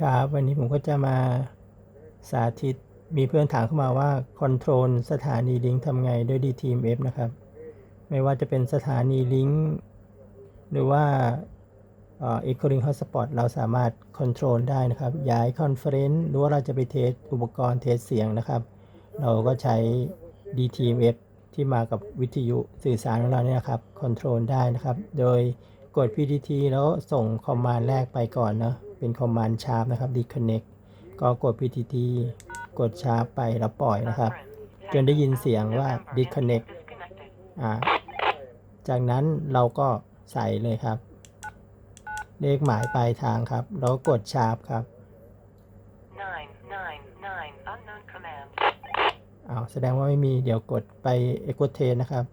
ครับวันนี้ผมก็จะมาสาธิตมีเพื่อนถามเข้ามาว่าคอนโทรลสถานีลิงก์ทำไงด้วย DTMF นะครับ ไม่ว่าจะเป็นสถานีลิงก์หรือว่าเอ่อ Echo Link Hotspot เราสามารถคอนโทรลได้นะครับ ย้ายคอนเฟรนซ์หรือว่าเราจะไปเทสอุปกรณ์เทสเสียงนะครับ เราก็ใช้ DTMF ที่มากับวิทยุสื่อสารของเราเนี่ยนะครับคอนโทรลได้นะครับ โดย กด PTT แล้วส่งคอมมานด์แรกไปก่อนเนาะเป็นคอมมานด์ชาร์ปนะครับ disconnect ก็กด PTT กดชาร์ปไปแล้วปล่อยนะครับ จนได้ยินเสียงว่า disconnect อ่าจากนั้นเราก็ใส่เลยครับ เลขหมายปลายทางครับ แล้วก็กดชาร์ปครับ Nine nine nine unknown command. อ้าวแสดงว่าไม่มีเดี๋ยวกดไป Echo t e นะครับ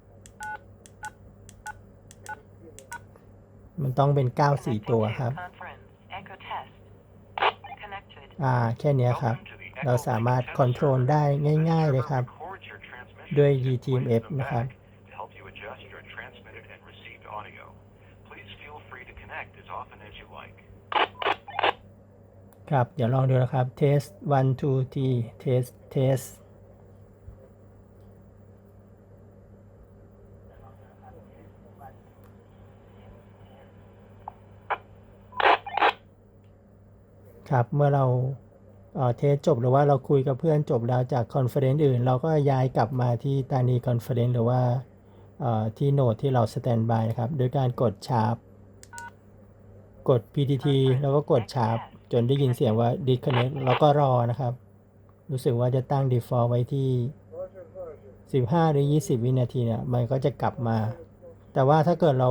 มันต้องเป็น 94 ตัวครับ Conference. Echo test. Connected. อ่า แค่เนี้ยครับ เราสามารถคอนโทรลได้ง่าย ๆ เลยครับ ด้วย DTMF นะครับ To help you adjust your transmitted and received audio. Please feel free to connect as often as you like. ครับ เดี๋ยวลองดูนะครับ test one two three test test ครับ เมื่อเราเทสจบหรือว่าเราคุยกับเพื่อนจบแล้วจากคอนเฟอเรนซ์อื่น เราก็ย้ายกลับมาที่ตานีคอนเฟอเรนซ์หรือว่าที่โหนดที่เราสแตนบายนะครับ โดยการกดชาร์ปกด PTT แล้วก็กดชาร์ปจนได้ยินเสียงว่า disconnect แล้วก็รอนะครับ รู้สึกว่าจะตั้ง default ไว้ที่ 15 หรือ 20 วินาทีเนี่ย มันก็จะกลับมา แต่ว่าถ้าเกิดเรา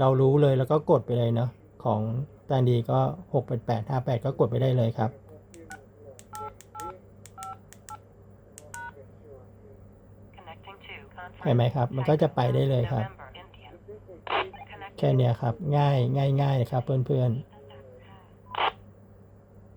เรารู้เลยแล้วก็กดไปเลยเนาะของ ตานีก็ 6 8 8 5 8 ก็กดไปได้เลยครับ เห็นไหมครับ มันก็จะไปได้เลยครับ แค่เนี้ยครับ ง่ายง่ายง่ายเลยครับเพื่อนๆ